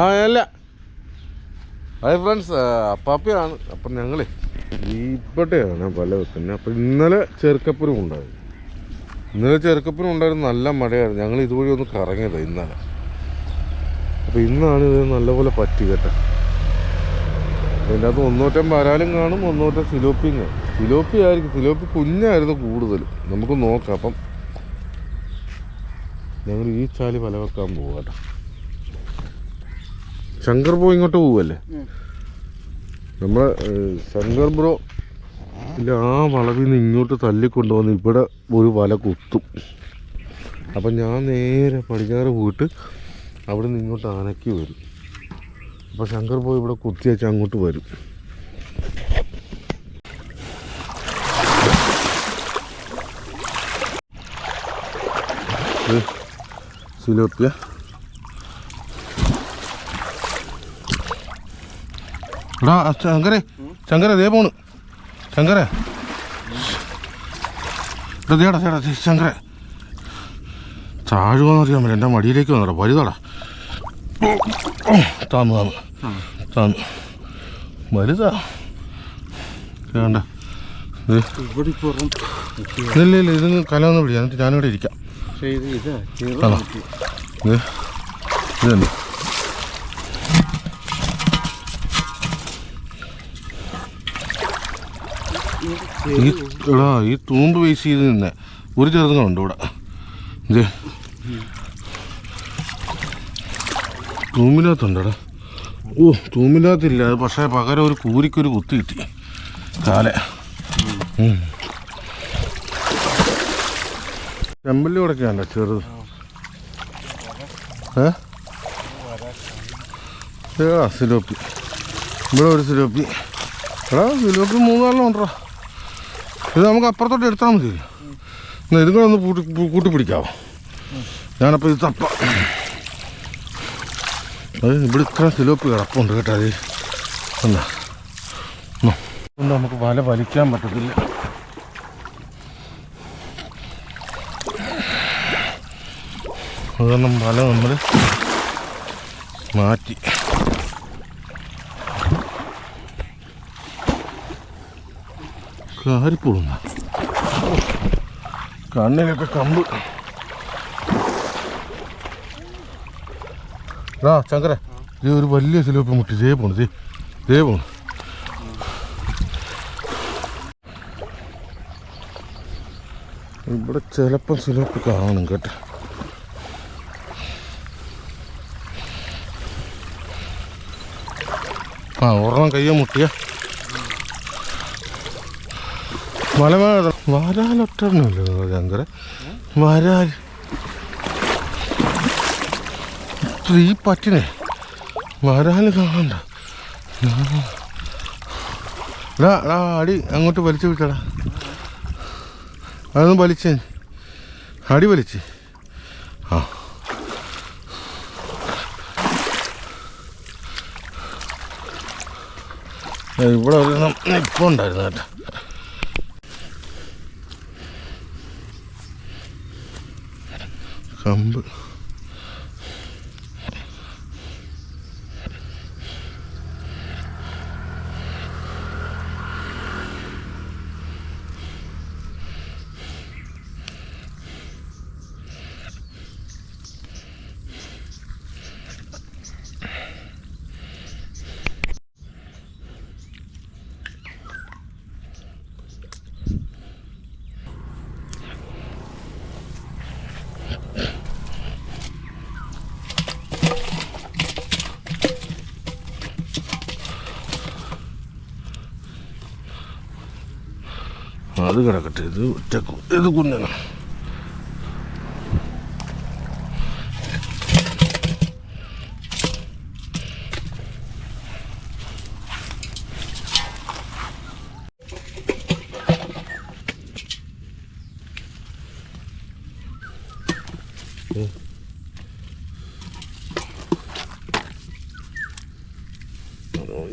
ആ അല്ല. Hi friends അപ്പാപ്പയാണ്. അപ്പം ഞങ്ങൾ ഇവിടെയാണ് പല വെക്കുന്നത് അപ്പം ഇന്നലെ ചെറുക്കപ്പുരം ഉണ്ടായിരുന്നു. ഇന്നലെ ചെറുക്കപ്പുരം ഉണ്ടായിരുന്നു നല്ല മഴയായിരുന്നു. ഞങ്ങൾ ഇതുവഴി ഒന്ന് കറങ്ങിയത് ഇന്നലെ. അപ്പം ഇന്നാണ് ഇത് നല്ലപോലെ പറ്റി കേട്ടോ അതിന്റെ അകത്ത് ഒന്നൂറ്റം വരാലും കാണും ഒന്നൂറ്റം സിലോപ്പിയും കാണും. സിലോപ്പി ആയിരിക്കും സിലോപ്പി കുഞ്ഞായിരുന്നു കൂടുതലും. നമുക്ക് നോക്കാം അപ്പം. ഞങ്ങൾ ഈ ചാലി പല വെക്കാൻ പോകാം കേട്ടോ. ശങ്കർ ബ്രോ ഇങ്ങോട്ട് പോവല്ലേ? നമ്മളെ ഏഹ്, ശങ്കർ ബ്രോ ഇല്ല ആ വളവിൽ നിന്ന് ഇങ്ങോട്ട് തല്ലിക്കൊണ്ടുവന്ന് ഇവിടെ ഒരു വല കുത്തും. അപ്പം ഞാൻ നേരെ പടിഞ്ഞാറ് പോയിട്ട് അവിടെ നിന്ന് ഇങ്ങോട്ട് അനക്കി വരും. അപ്പോൾ ശങ്കർ പോയി ഇവിടെ കുത്തി വെച്ചാൽ അങ്ങോട്ട് വരും. സിലോപ്പിയ എടാ ശങ്കരേ ശങ്കരെ ദേ പോണ്. ശങ്കര. എടാ ദേടാ ചേടാ ശങ്കര. താഴുവാന്ന് അറിയാൻ പറ്റില്ല. എന്റെ മടിയിലേക്ക് വന്നടാ. വലുതാടാ താന്നു താന്നു. താന്നു. വലുതാ വേണ്ട. ഇത് ഇല്ല ഇല്ല ഇതിന് കലമൊന്നും പിടിക്കാം. എന്നിട്ട് ഞാനിവിടെ ഇരിക്കാം. ഇത് ഇതാ ആണോ ഇത് ഇത് തന്നെ. ഈ തൂമ്പ് വേസ് ചെയ്ത് നിന്നെ. ഒരു ചെറുതുങ്ങളുണ്ട് ഇവിടെ. ഇത് ഓ തൂമ്പിനകത്തില്ല. അത് പക്ഷേ പകരം ഒരു കൂരിക്കൊരു കുത്തി കിട്ടി. കാലെ. ചെമ്പല്ലി കൊടുക്കാണ്ട ചെറുത്? ഏ? സിലോപ്പി. ഇവിടെ ഒരു സിലോപ്പി. എടാ സിലോപ്പി മൂന്നാലെണ്ണം ഉണ്ടോ ഇത് നമുക്ക് അപ്പുറത്തോട്ട് എടുത്താൽ മതി. എന്നാൽ ഇതും കൂടെ ഒന്ന് കൂട്ടി പിടിക്കാവോ ഞാനപ്പോൾ ഇത് തപ്പ അത് ഇവിടെ ഇത്ര സിലോപ്പ് കിടപ്പുണ്ട് കേട്ടോ അത്. എന്താ? കൊണ്ട് നമുക്ക് വല വലിക്കാൻ പറ്റത്തില്ല. അതുകാരണം വല നമ്മൾ മാറ്റി. കാരിപ്പോളുന്ന കണ്ണിലൊക്കെ കമ്പ്. ആ ചങ്കര ഇത് ഒരു വലിയ സിലോപ്പ് മുട്ടി. ദേ പോണു ദേ. ദേ പോണു. ഇവിടെ ചിലപ്പം സിലോപ്പ് കാണും കേട്ടോ. ആ ഒരെണ്ണം കയ്യെ മുട്ടിയ. മലമേഴ വരാലൊറ്റല്ലോ ചങ്കര വരാൽ ഈ പറ്റിനെ വരാൽ കാണണ്ട. എടാ എടാ അടി അങ്ങോട്ട് വലിച്ചു വിട്ടടാ. അതൊന്ന് വലിച്ചേ. അടി വലിച്ച്. ആ. ഇവിടെ ഒരെണ്ണം ഇപ്പം ഉണ്ടായിരുന്നു കേട്ടോ. കമ്പ് അത് കിടക്കട്ടെ ഇത് ഒറ്റ കു- ഇത് കുഞ്ഞാണ്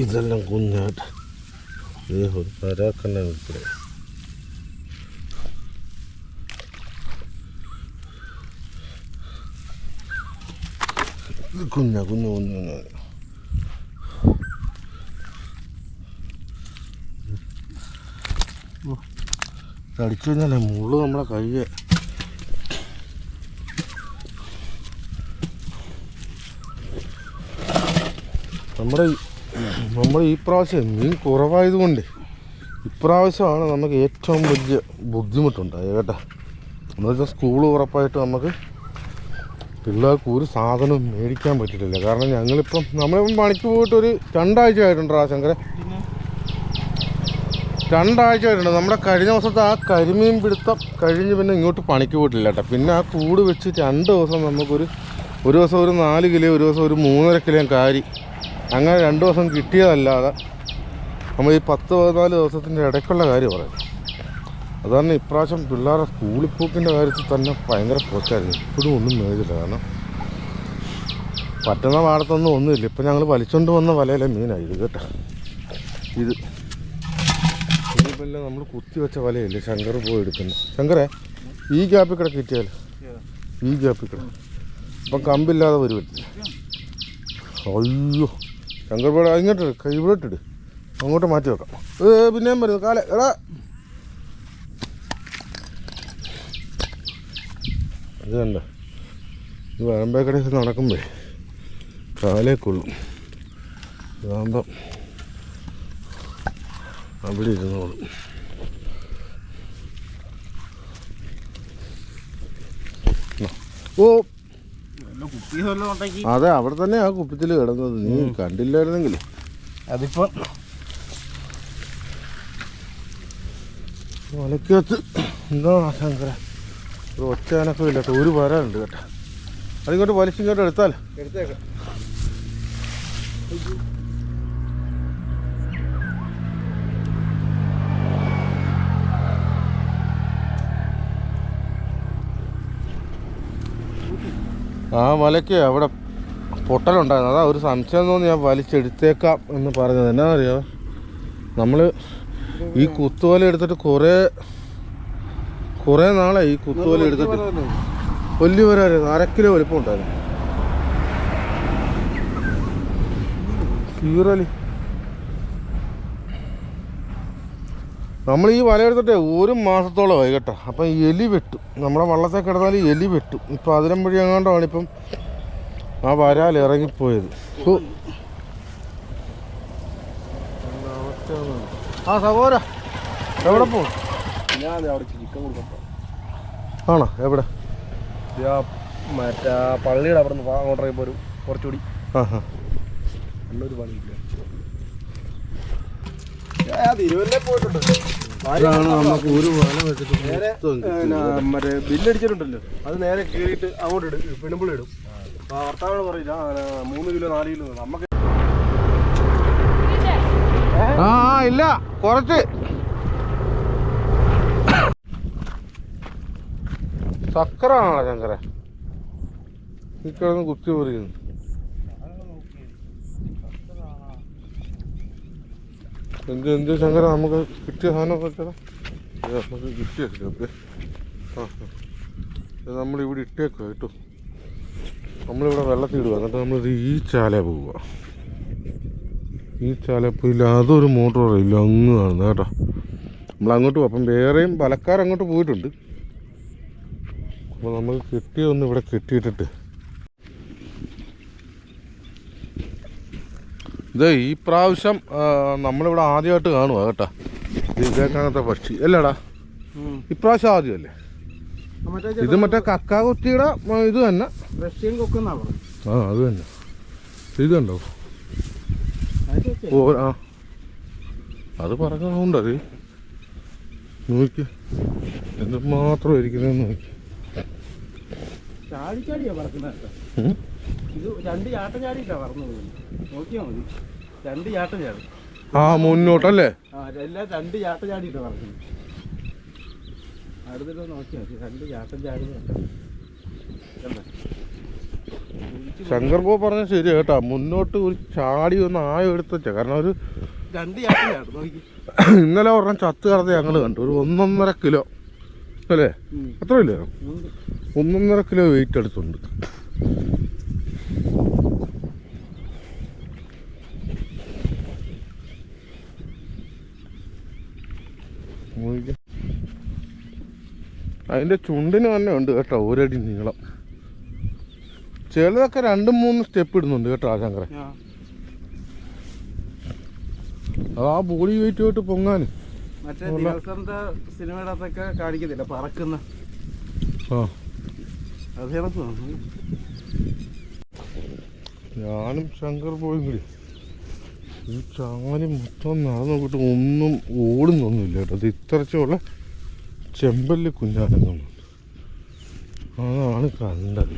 ഇതെല്ലാം കുഞ്ഞാട്ട് ഇത് ഒരു പരാക്കണ്ട ഇവിടെ കുഞ്ഞ കുഞ്ഞു കുഞ്ഞു കുഞ്ഞു അടിച്ചു കഴിഞ്ഞാലേ മുള്ളു നമ്മളെ കയ്യെ നമ്മുടെ നമ്മൾ ഈ പ്രാവശ്യം മീൻ കുറവായതുകൊണ്ട് ഇപ്രാവശ്യമാണ് നമുക്ക് ഏറ്റവും വലിയ ബുദ്ധിമുട്ടുണ്ടായത് കേട്ടോ. എന്നുവെച്ചാൽ സ്കൂൾ ഉറപ്പായിട്ട് നമുക്ക് പിള്ളേർക്ക് ഒരു സാധനം മേടിക്കാൻ പറ്റിയിട്ടില്ല. കാരണം ഞങ്ങളിപ്പം നമ്മളിപ്പം പണിക്ക് പോയിട്ട് ഒരു രണ്ടാഴ്ച ആയിട്ടുണ്ടോ ആ ശങ്കര. രണ്ടാഴ്ച ആയിട്ടുണ്ട് നമ്മുടെ കഴിഞ്ഞ ദിവസത്തെ ആ കരിമീൻ പിടുത്തം കഴിഞ്ഞ് പിന്നെ ഇങ്ങോട്ട് പണിക്ക് പോയിട്ടില്ല കേട്ടോ. പിന്നെ ആ കൂട് വെച്ച് രണ്ട് ദിവസം നമുക്കൊരു ഒരു ദിവസം ഒരു നാല് കിലോ ഒരു ദിവസം ഒരു മൂന്നര കിലോ കാരി. അങ്ങനെ രണ്ട് ദിവസം കിട്ടിയതല്ലാതെ നമ്മൾ ഈ പത്ത് പതിനാല് ദിവസത്തിന്റെ ഇടയ്ക്കുള്ള കാര്യം പറയാം. അതാണ് ഇപ്രാവശ്യം പിള്ളേരുടെ സ്കൂളിൽ പോക്കിന്റെ കാര്യത്തിൽ തന്നെ ഭയങ്കര പോച്ചായിരുന്നു ഇപ്പോഴും ഒന്നും മേടിച്ചില്ല. കാരണം പറ്റുന്ന പാടത്തൊന്നും ഒന്നുമില്ല. ഇപ്പം ഞങ്ങൾ വലിച്ചോണ്ട് വന്ന വലയിലെ മീനാണ് ഇത് കേട്ടോ. ഇത് ഇതിപ്പോൾ നമ്മൾ കുത്തി വെച്ച വലയല്ലേ? ശങ്കർ പോയി എടുക്കുന്നത് ശങ്കറെ ഈ ഗ്യാപ്പിൽ കിട കിട്ടിയാൽ ഈ ഗ്യാപ്പിൽ കിട. അപ്പം കമ്പില്ലാതെ വരുമല്ലേ അയ്യോ. ശങ്കർ പോയി ഇങ്ങോട്ടിട് ഇവിടെ ഇട്ടിട് അങ്ങോട്ട് മാറ്റി വെക്കാം. ഏ പിന്നെയും വരുന്നു. കാലേ. എടാ. ഇത് കണ്ട? ഇത് വരമ്പേക്കടയിൽ നടക്കുമ്പോഴേ കാലേ കൊള്ളും ഇതാകുമ്പം അവിടെ ഇരുന്നോളും. ന്നാ. ഓ. അതെ അവിടെ തന്നെ ആ കുപ്പത്തിൽ കിടന്നത്. നീ കണ്ടില്ലായിരുന്നെങ്കിൽ. അതിപ്പോ വലക്കകത്ത്. എന്താ ശങ്കര ഒരു ഒറ്റാനൊക്കെ ഇല്ല. കേട്ടോ ഒരു വരാനുണ്ട് കേട്ടോ. അതിങ്ങോട്ട് വലിച്ചിങ്ങോട്ട് എടുത്താൽ എടുത്തേക്കാം. ആ വലയ്ക്ക് അവിടെ പൊട്ടലുണ്ടായിരുന്നു. അതാ ഒരു സംശയം തോന്നി ഞാൻ വലിച്ചെടുത്തേക്കാം എന്ന് പറഞ്ഞത്. എന്നാ അറിയോ നമ്മൾ ഈ കുത്തുവല എടുത്തിട്ട് കുറേ കുറേ നാളെ ഈ കുത്തുവല എടുത്തിട്ട്. വലിയ വരായിരുന്നു അരക്കിലോ കിലോ വലിപ്പം ഉണ്ടായിരുന്നു കീറലി നമ്മൾ ഈ വല എടുത്തിട്ട് ഒരു മാസത്തോളമായി കേട്ടോ. അപ്പം എലി വെട്ടും. നമ്മളെ വള്ളത്തെ കിടന്നാൽ എലി വെട്ടും. ഇപ്പം അതിരം വഴി എങ്ങാണ്ടാണ് ഇപ്പം ആ വരാൽ ഇറങ്ങിപ്പോയത്. ആ സഹോര എവിടെ പോകും ഞാൻ അവിടെ ചിക്കൻ കൊടുക്കാം ആണോ? എവിടെ? മറ്റേ ആ പള്ളിയുടെ അവിടെ നിന്ന് അങ്ങോട്ട് പോരും. കുറച്ചുകൂടി. ആ ഹാ നല്ലൊരു ഇതാണ് നമുക്ക് ഒരു വല വെച്ചിട്ട്. മറ്റേ ബില്ലടിച്ചിട്ടുണ്ടല്ലോ. അത് നേരെ കീറിയിട്ട് അങ്ങോട്ട് ഇടും. പെണ്ണുമ്പിളി ഇടും. ഭർത്താവിനോട് പറയില്ല മൂന്ന് കിലോ നാല് കിലോ നമുക്ക് ആ, ഇല്ല. കുറച്ച്. ചക്കറാണോ ശങ്കര. ഈ കിടന്ന് കുത്തി പറിക്കുന്നു എന്ത് എന്ത് ശങ്കര നമുക്ക് കിട്ടിയ സാധനം നമുക്ക് കിട്ടിയ ഓക്കെ ആ ആ. ഇത് നമ്മളിവിടെ ഇട്ടേക്കുക കേട്ടോ. നമ്മളിവിടെ വെള്ളത്തിൽ ഇടുക. എന്നിട്ട് നമ്മൾ ഈ ചാല പോവുക. ഈ ചാലപ്പയില്ല അതൊരു മോട്ടോർ ഇല്ല അങ്ങ് കാണുന്നത് കേട്ടോ. നമ്മൾ അങ്ങോട്ട് പോകും അപ്പം വേറെയും പലക്കാരങ്ങോട്ട് പോയിട്ടുണ്ട്. അപ്പോൾ നമുക്ക് കിട്ടിയൊന്നും ഇവിടെ കിട്ടിയിട്ടിട്ട്. ഇത് ഈ പ്രാവശ്യം നമ്മളിവിടെ ആദ്യമായിട്ട് കാണുക കേട്ടാ. ഇത് ഇതേക്കാണത്തെ പക്ഷി. അല്ലടാ ഇപ്രാവശ്യം ആദ്യമല്ലേ? ഇത് മറ്റേ കക്കാ കുത്തിയുടെ ഇത് തന്നെ. ആ അത് തന്നെ. ഇത് കണ്ടോ? ഓ ആ. അത് പറഞ്ഞുണ്ടത് നോക്കി എന്തുമാത്രം ഇരിക്കുന്നതെന്ന് നോക്കി ചാടി ചാടിയാ പറക്കുന്നത് ഇത് രണ്ട് ചാട്ടം ചാടിയിട്ടാ പറന്നു പോകുന്നത് നോക്കിയാ മതി. രണ്ട് ചാട്ടം ചാടി ആ മുന്നോട്ടല്ലേ? ആ എല്ലാം രണ്ട് ചാട്ടം ചാടിയിട്ടാ പറക്കുന്നത്. അടുത്തിട്ട് നോക്കിയാ മതി. രണ്ട് ചാട്ടം ചാടി? ശങ്കർ ബോ പറഞ്ഞ ശരി കേട്ടാ. മുന്നോട്ട് ഒരു ചാടി ഒന്ന് ആയം എടുത്തച്ച കാരണം ഒരു രണ്ട് ചാട്ടം ചാടും നോക്കി. ഇന്നലെ ഒരെണ്ണം ചത്ത് കടന്ന് ഞങ്ങൾ കണ്ടു. ഒരു ഒന്നൊന്നര കിലോ. അല്ലേ അത്രയില്ലേ? ഒന്നൊന്നര കിലോ വെയിറ്റ് എടുത്തുണ്ട്. അതിന്റെ ചുണ്ടിന് തന്നെ ഉണ്ട് കേട്ടോ ഒരടി നീളം. ചിലതൊക്കെ രണ്ടും മൂന്ന് സ്റ്റെപ്പ് ഇടുന്നുണ്ട് കേട്ടോ ആശങ്കറെ അത് ആ. ബോഡി വെയിറ്റ് പോയിട്ട് പൊങ്ങാനും. മറ്റേ ദിനോസറിന്റെ സിനിമയുടെ അകത്തൊക്കെ കാണിക്കത്തില്ല പറക്കുന്ന. ഓ അത്. ഞാനും ശങ്കർ പോയും കൂടി. ഈ ചാങ്ങാലി മൊത്തം നടന്നു നോക്കിയിട്ട് ഒന്നും ഓടുന്നൊന്നുമില്ല കേട്ടോ. അത് ഇത്രച്ചുള്ള ചെമ്പല്ലി കുഞ്ഞാനെന്നുണ്ട് അതാണ് കണ്ടത്.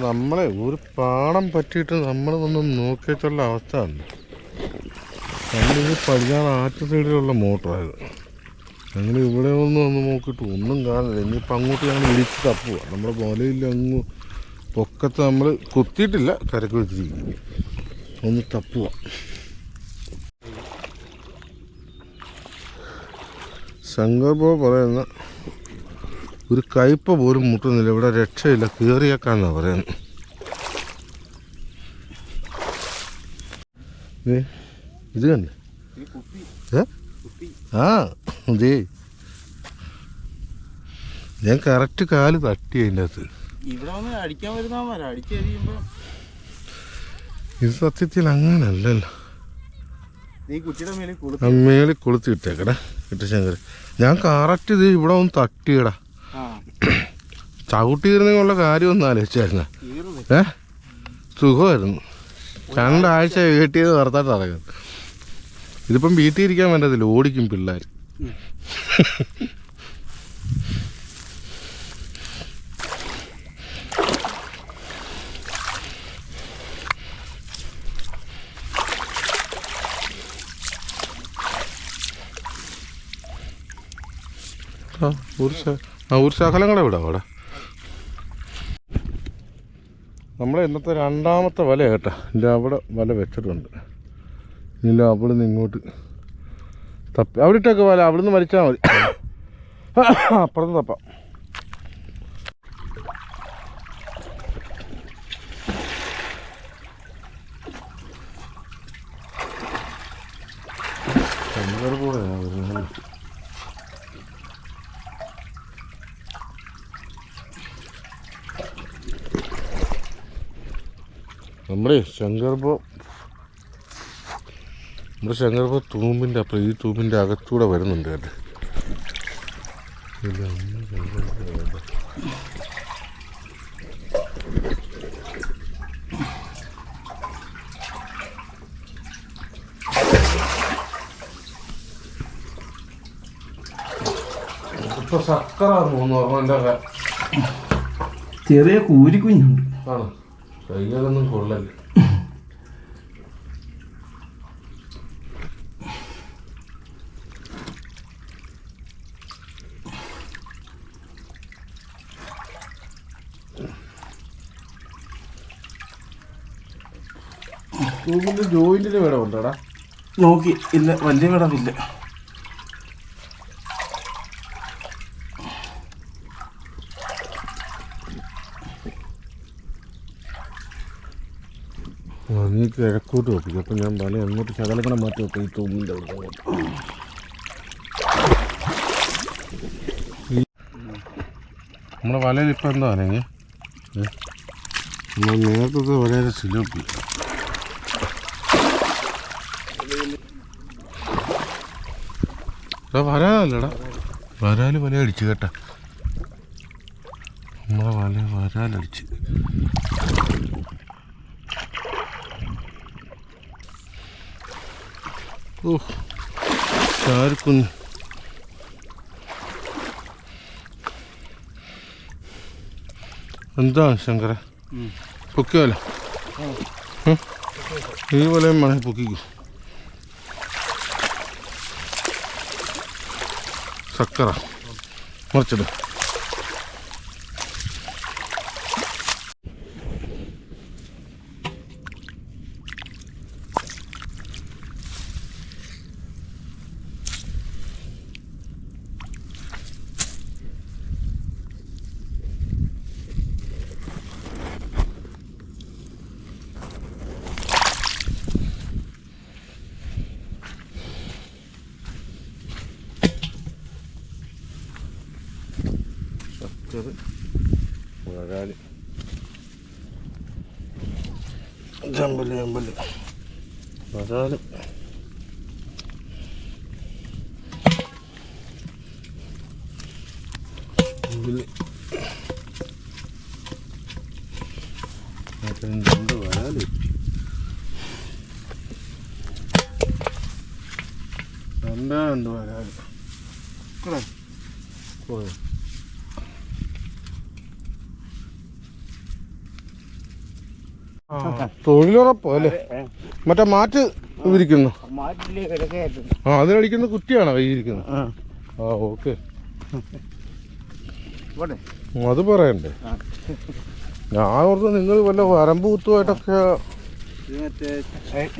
നമ്മളെ ഒരു പാടം പറ്റിയിട്ട് നമ്മൾ ഒന്ന് നോക്കിയിട്ടുള്ള അവസ്ഥ ആണ് നമ്മളിത് പടിഞ്ഞാറ് ആറ്റ സൈഡിലുള്ള മോട്ടറായത്. ഞങ്ങൾ ഇവിടെ ഒന്ന് വന്ന് നോക്കിയിട്ട് ഒന്നും കാണില്ല ഇനിയിപ്പോൾ അങ്ങോട്ട് ഞങ്ങൾ വിളിച്ച് തപ്പുക നമ്മുടെ വലയിൽ അങ്ങ് പൊക്കത്ത് നമ്മൾ കുത്തിയിട്ടില്ല കരക്ക് വെച്ചിരിക്കും ഒന്ന് തപ്പുക ശങ്കർ ബോ പറയുന്ന ഒരു കയ്പ പോലും മുട്ടുന്നില്ല. ഇവിടെ രക്ഷയില്ല. കയറിയേക്കാന്നാ പറയുന്നത്. ഏ, ഇത് കണ്ടേ? ആ ഇതേ ഞാൻ കറക്റ്റ് കാൽ തട്ടി അതിന്റെ അകത്ത്. ഇത് സത്യത്തിൽ അങ്ങനല്ലല്ലോ. മേളിൽ കൊളുത്തി ഇട്ടേക്കടാ കിട്ടശങ്കർ ഞാൻ കറക്റ്റ് ഇത് ഇവിടെ ഒന്ന് തട്ടിയടാ. ചവിട്ടിയിരുന്നുള്ള കാര്യം ഒന്ന് ആലോചിച്ചായിരുന്ന. ഏ? സുഖമായിരുന്നു. രണ്ടാഴ്ച വീട്ടിൽ നിന്ന് പുറത്തോട്ട് അറിയാം ഇതിപ്പം വീട്ടിൽ ഇരിക്കാൻ പറ്റത്തില്ല ഓടിക്കും പിള്ളേർ. ഒരു ആ ഒരു ശകലം കൂടെ വിടാം അവിടെ. നമ്മളെ ഇന്നത്തെ രണ്ടാമത്തെ വല കേട്ടോ. എന്റെ അവിടെ വല വെച്ചിട്ടുണ്ട്. ഇല്ല അവിടെ നിന്ന് ഇങ്ങോട്ട് തപ്പി. അവിടെ ഇട്ടൊക്കെ വല. അവിടെ നിന്ന് വലിച്ചാൽ മതി. അപ്പുറത്ത് തപ്പാം ശങ്കർ കൂടെ വരുന്നത് നമ്മുടെ ശങ്കർഭം നമ്മുടെ ശങ്കർബോ തൂമ്പിന്റെ അപ്പം ഈ തൂമ്പിന്റെ അകത്തൂടെ വരുന്നുണ്ട് കേട്ടോ. ഇപ്പൊ സക്കറ മൂന്ന് ഓർമ്മ ചെറിയ കൂരിക്കുഞ്ഞുണ്ട്. ആണ്? കൈകാലൊന്നും കൊള്ളല്ലേ. ജോയിന്റിന് വേണം ഉണ്ടോടാ? നോക്കി ഇല്ല വലിയ വിടവില്ല നീ കിഴക്കോട്ട് വെപ്പിക്കും അപ്പം ഞാൻ വല അങ്ങോട്ട് ശകലം കൂടെ മാറ്റി വെക്കും ഈ തൂമിന്റെ അവിടെ. നമ്മുടെ വലയിൽ ഇപ്പം എന്താ അനങ്ങി നമ്മൾ നേരത്തെ വലയുടെ സിലോപ്പി. വരാലല്ലടാ വരാൽ വല അടിച്ചു കേട്ടാ. നമ്മളെ വല വരാലടിച്ച്. ഓ ചാരിക്കുഞ്ഞ് എന്താണ് ശങ്കര. പൊക്കിയോല? ഈ വലയും വേണേ പൊക്കിക്കോ. സക്കറ മറിച്ചിട്. പിടിച്ചത് വരാൽ ജമ്പൽ ജമ്പൽ വരാൽ ജമ്പൽ അപ്പം രണ്ട് വരാൽ രണ്ടേ രണ്ട് വരാൽ ഇവിടെ പോയോ തൊഴിലുറപ്പോ അല്ലേ? മറ്റേ മാറ്റ് ഇരിക്കുന്നു. ആ അതിനടിക്കുന്ന കുറ്റിയാണ് കയ്യിരിക്കുന്നത് ആ. ഓക്കെ. അത് പറയണ്ടേ? ഞാൻ ഓർത്ത് നിങ്ങൾ വല്ല വരമ്പ് കുത്തുമായിട്ടൊക്കെ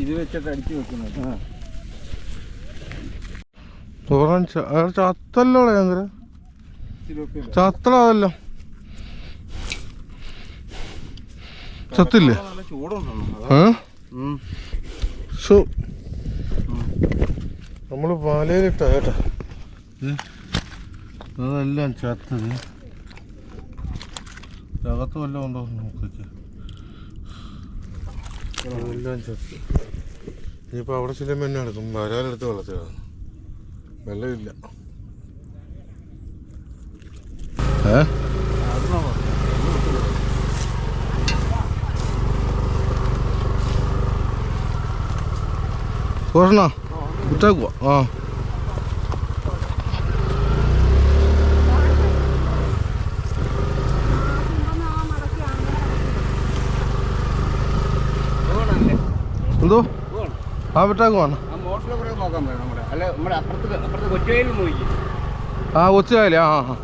ഇത് വെച്ചിട്ട് അടിച്ചു വെക്കുന്നത്. തോറാൻ ചത്തല്ലോ ഭയങ്കര ചത്തളതല്ലോ ചത്തില്ലേ? നമ്മൾ പാലയിലിട്ട കേട്ടാ? അതെല്ലാം ചത്തത് അകത്ത് വല്ലതും ഉണ്ടോ നമുക്ക് നോക്കിക്ക്. അതെല്ലാം ചത്ത്. ഇനിയിപ്പോൾ അവിടെ ചെല്ലുമ്പോൾ എന്നെ എടുക്കും. വരാലെടുത്ത് വെള്ളത്തിലാണ് വെള്ളമില്ല ഏ കുറഞ്ഞ വിട്ടേക്കുവാ ആ എന്തോ ആ വിട്ടേക്കുവാണ് ആ മോട്ടറിൽ കൂടെ നോക്കാൻ പറ്റും നമ്മുടെ? അല്ല നമ്മുടെ അപ്പുറത്ത് അപ്പുറത്ത് കൊച്ചുവയിൽ നോക്കി ആ കൊച്ചുകാലേ ആ ആ.